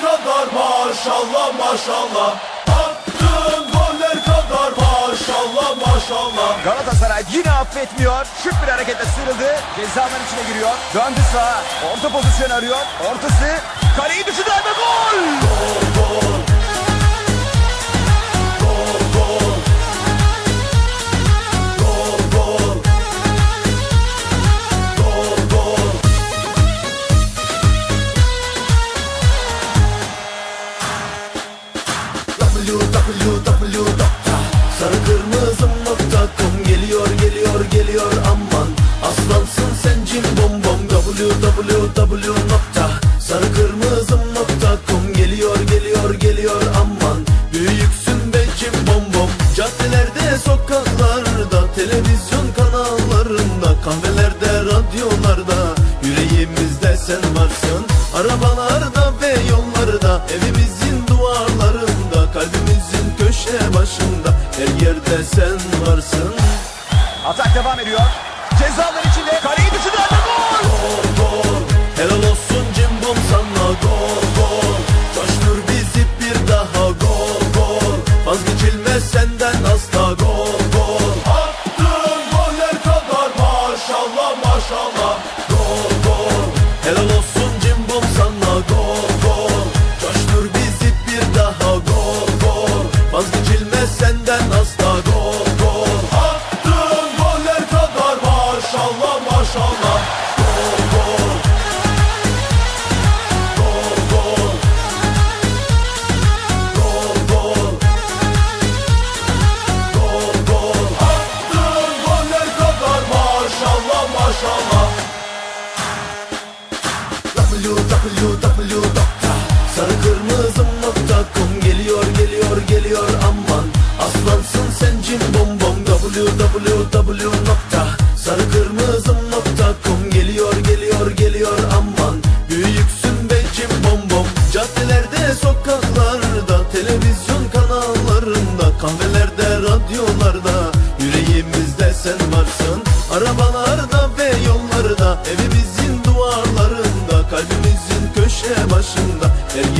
kadar maşallah maşallah Attığın goller kadar maşallah maşallah Galatasaray yine affetmiyor. Şık bir hareketle sıyrıldı. Cezanın içine giriyor. Döndü sağa. Orta pozisyon arıyor. Ortası. Kaleyi düşündü ve gol! www.sarıkırmızım.com Geliyor geliyor geliyor aman. Aslansın sen cim bom bom. Www.sarıkırmızım.com Geliyor geliyor geliyor aman. Büyüksün be cim bom bom. Caddelerde sokaklarda Televizyon kanallarında Kahvelerde radyolarda Yüreğimizde sen varsın. Arabalarda ve yollarda Evimizin Her yerde sen varsın? Atak devam ediyor. Cezalar içinde. Kaleyi düşündü gol! Gol! Gol Helal olsun cimbom sana. Gol gol. Coştur bizi bir daha. Gol gol. Vazgeçilmez senden asla. Gol gol. Attığın goller kadar maşallah maşallah maşallah Gol gol Gol gol Gol gol Gol gol kadar maşallah maşallah www.sarıkırmızım.com Geliyor geliyor geliyor aman Aslansın sen cim bom bom www.sarıkırmızım.com Arabalarda ve yollarda Evimizin duvarlarında Kalbimizin köşe başında. Her